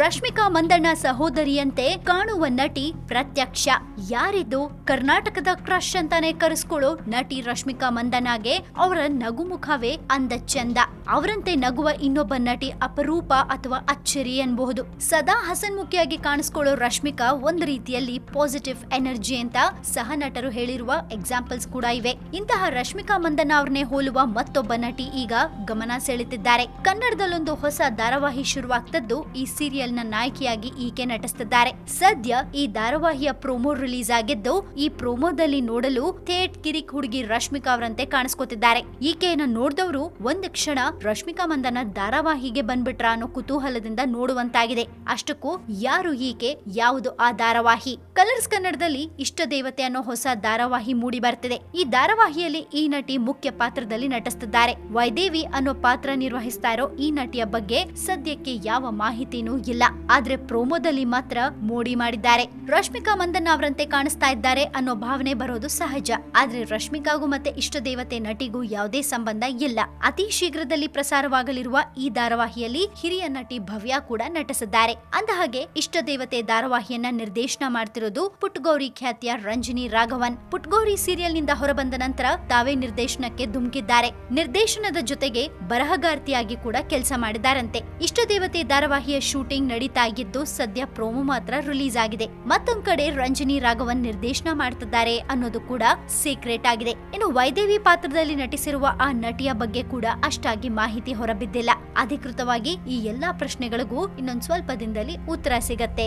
ರಶ್ಮಿಕಾ ಮಂದಣ್ಣ ಸಹೋದರಿಯಂತೆ ಕಾಣುವ ನಟಿ ಪ್ರತ್ಯಕ್ಷ. ಯಾರಿದ್ದು ಕರ್ನಾಟಕದ ಕ್ರಶ್ ಅಂತಾನೆ ಕರೆಸ್ಕೊಳ್ಳೋ ನಟಿ ರಶ್ಮಿಕಾ ಮಂದನಾಗೆ ಅವರ ನಗುಮುಖವೇ ಅಂದ ಚಂದ. ಅವರಂತೆ ನಗುವ ಇನ್ನೊಬ್ಬ ನಟಿ ಅಪರೂಪ ಅಥವಾ ಅಚ್ಚರಿ ಎನ್ನಬಹುದು ಸದಾ ಹಸನ್ಮುಖಿಯಾಗಿ ಕಾಣಿಸ್ಕೊಳ್ಳೋ ರಶ್ಮಿಕಾ ಒಂದು ರೀತಿಯಲ್ಲಿ ಪಾಸಿಟಿವ್ ಎನರ್ಜಿ ಅಂತ ಸಹ ನಟರು ಹೇಳಿರುವ ಎಕ್ಸಾಂಪಲ್ಸ್ ಕೂಡ ಇವೆ. ಇಂತಹ ರಶ್ಮಿಕಾ ಮಂದನ ಅವ್ರನ್ನೇ ಹೋಲುವ ಮತ್ತೊಬ್ಬ ನಟಿ ಈಗ ಗಮನ ಸೆಳೆತಿದ್ದಾರೆ. ಕನ್ನಡದಲ್ಲೊಂದು ಹೊಸ ಧಾರಾವಾಹಿ ಶುರುವಾಗ್ತದ್ದು ಈ ಸೀರಿಯಲ್ ನ ನಾಯಕಿಯಾಗಿ ಈಕೆ ನಟಿಸುತ್ತಿದ್ದಾರೆ ಸದ್ಯ ಈ ಧಾರಾವಾಹಿಯ ಪ್ರೋಮೋ ರಿಲೀಸ್ ಆಗಿದ್ದು, ಈ ಪ್ರೋಮೋದಲ್ಲಿ ನೋಡಲು ಥೇಟ್ ಕಿರಿಕ್ ಹುಡುಗಿ ರಶ್ಮಿಕಾ ಅವರಂತೆ ಕಾಣಿಸ್ಕೊತಿದ್ದಾರೆ. ಈಕೆಯನ್ನ ನೋಡಿದವರು ಒಂದು ಕ್ಷಣ ರಶ್ಮಿಕಾ ಮಂದನ ಧಾರಾವಾಹಿಗೆ ಬಂದ್ಬಿಟ್ರ ಅನ್ನೋ ಕುತೂಹಲದಿಂದ ನೋಡುವಂತಾಗಿದೆ. ಅಷ್ಟಕ್ಕೂ ಯಾರು ಈಕೆ, ಯಾವುದು ಆ ಧಾರಾವಾಹಿ? ಕಲರ್ಸ್ ಕನ್ನಡದಲ್ಲಿ ಇಷ್ಟ ದೇವತೆ ಅನ್ನೋ ಹೊಸ ಧಾರಾವಾಹಿ ಮೂಡಿ ಬರ್ತಿದೆ. ಈ ಧಾರಾವಾಹಿಯಲ್ಲಿ ಈ ನಟಿ ಮುಖ್ಯ ಪಾತ್ರದಲ್ಲಿ ನಟಿಸುತ್ತಿದ್ದಾರೆ ವೈದೇವಿ ಅನ್ನೋ ಪಾತ್ರ ನಿರ್ವಹಿಸ್ತಾ ಇರೋ ಈ ನಟಿಯ ಬಗ್ಗೆ ಸದ್ಯಕ್ಕೆ ಯಾವ ಮಾಹಿತಿನೂ ಆದ್ರೆ ಪ್ರೋಮೋದಲ್ಲಿ ಮಾತ್ರ ಮೋಡಿ ಮಾಡಿದ್ದಾರೆ. ರಶ್ಮಿಕಾ ಮಂದಣ್ಣ ಅವರಂತೆ ಕಾಣಿಸ್ತಾ ಇದ್ದಾರೆ ಅನ್ನೋ ಭಾವನೆ ಬರೋದು ಸಹಜ. ಆದ್ರೆ ರಶ್ಮಿಕಾಗೂ ಮತ್ತೆ ಇಷ್ಟ ದೇವತೆ ನಟಿಗೂ ಯಾವುದೇ ಸಂಬಂಧ ಇಲ್ಲ. ಅತಿ ಶೀಘ್ರದಲ್ಲಿ ಪ್ರಸಾರವಾಗಲಿರುವ ಈ ಧಾರಾವಾಹಿಯಲ್ಲಿ ಹಿರಿಯ ನಟಿ ಭವ್ಯ ಕೂಡ ನಟಿಸಿದ್ದಾರೆ. ಅಂದಹಾಗೆ ಇಷ್ಟ ದೇವತೆ ಧಾರಾವಾಹಿಯನ್ನ ನಿರ್ದೇಶನ ಮಾಡ್ತಿರೋದು ಪುಟ್ಗೌರಿ ಖ್ಯಾತಿಯ ರಂಜಿನಿ ರಾಘವನ್. ಪುಟ್ಗೌರಿ ಸೀರಿಯಲ್ನಿಂದ ಹೊರಬಂದ ನಂತರ ತಾವೇ ನಿರ್ದೇಶನಕ್ಕೆ ಧುಮುಕಿದ್ದಾರೆ. ನಿರ್ದೇಶನದ ಜೊತೆಗೆ ಬರಹಗಾರ್ತಿಯಾಗಿ ಕೂಡ ಕೆಲಸ ಮಾಡಿದ್ದಾರಂತೆ ಇಷ್ಟ ದೇವತೆ ಧಾರಾವಾಹಿಯ ಶೂಟಿಂಗ್ ನಡೀತಾ ಇದ್ದು ಸದ್ಯ ಪ್ರೋಮೋ ಮಾತ್ರ ರಿಲೀಸ್ ಆಗಿದೆ. ಮತ್ತೊಂದ್ ಕಡೆ ರಂಜನಿ ರಾಘವನ್ ನಿರ್ದೇಶನ ಮಾಡ್ತಿದ್ದಾರೆ ಅನ್ನೋದು ಕೂಡ ಸೀಕ್ರೆಟ್ ಆಗಿದೆ. ಇನ್ನು ವೈದೇವಿ ಪಾತ್ರದಲ್ಲಿ ನಟಿಸಿರುವ ಆ ನಟಿಯ ಬಗ್ಗೆ ಕೂಡ ಅಷ್ಟಾಗಿ ಮಾಹಿತಿ ಹೊರಬಿದ್ದಿಲ್ಲ. ಅಧಿಕೃತವಾಗಿ ಈ ಎಲ್ಲಾ ಪ್ರಶ್ನೆಗಳಿಗೂ ಇನ್ನೊಂದು ಸ್ವಲ್ಪ ದಿನದಲ್ಲಿ ಉತ್ತರ ಸಿಗತ್ತೆ.